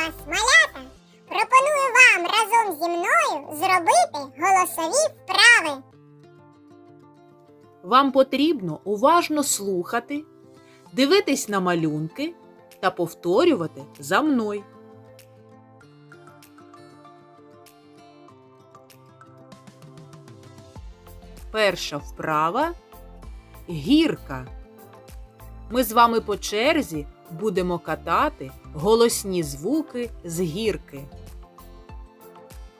вас, малята! Пропоную вам разом зі мною зробити голосові вправи. Вам потрібно уважно слухати, дивитись на малюнки та повторювати за мною. Перша вправа гірка. Ми з вами по черзі будемо катати голосні звуки з гірки.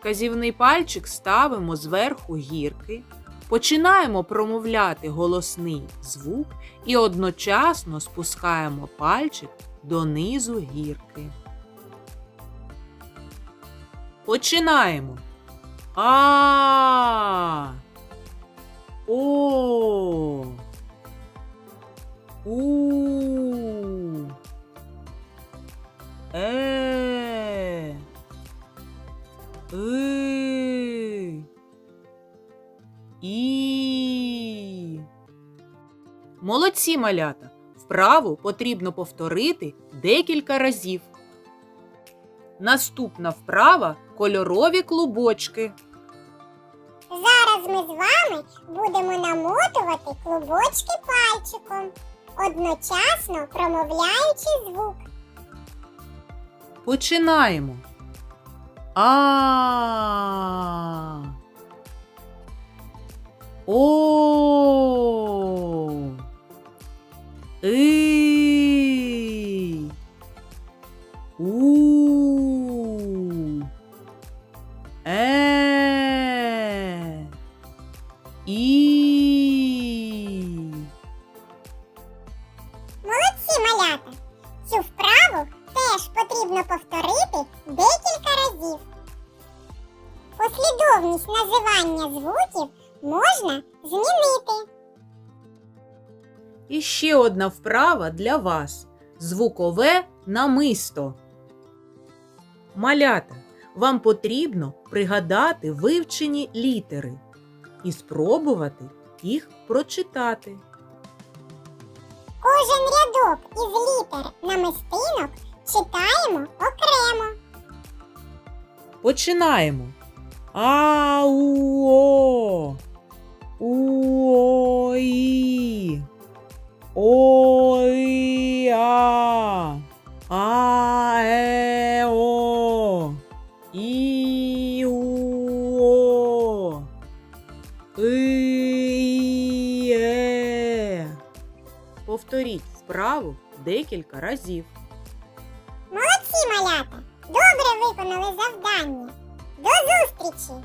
Вказівний пальчик ставимо зверху гірки, починаємо промовляти голосний звук і одночасно спускаємо пальчик донизу гірки. Починаємо. А. О. Е. И. І. Молодці малята. Вправу потрібно повторити декілька разів. Наступна вправа кольорові клубочки. Зараз ми з вами будемо намотувати клубочки пальчиком, одночасно промовляючи звук. Починаємо. А. О. потрібно повторити декілька разів. Послідовність називання звуків можна змінити. І ще одна вправа для вас звукове намисто. Малята, вам потрібно пригадати вивчені літери і спробувати їх прочитати. Кожен рядок із літер намистинок читаємо окремо. Починаємо. Ау-о. У-о-і. О-і-а. А-е-о. І-е. Повторіть вправу декілька разів. Виконали завдання. До зустрічі!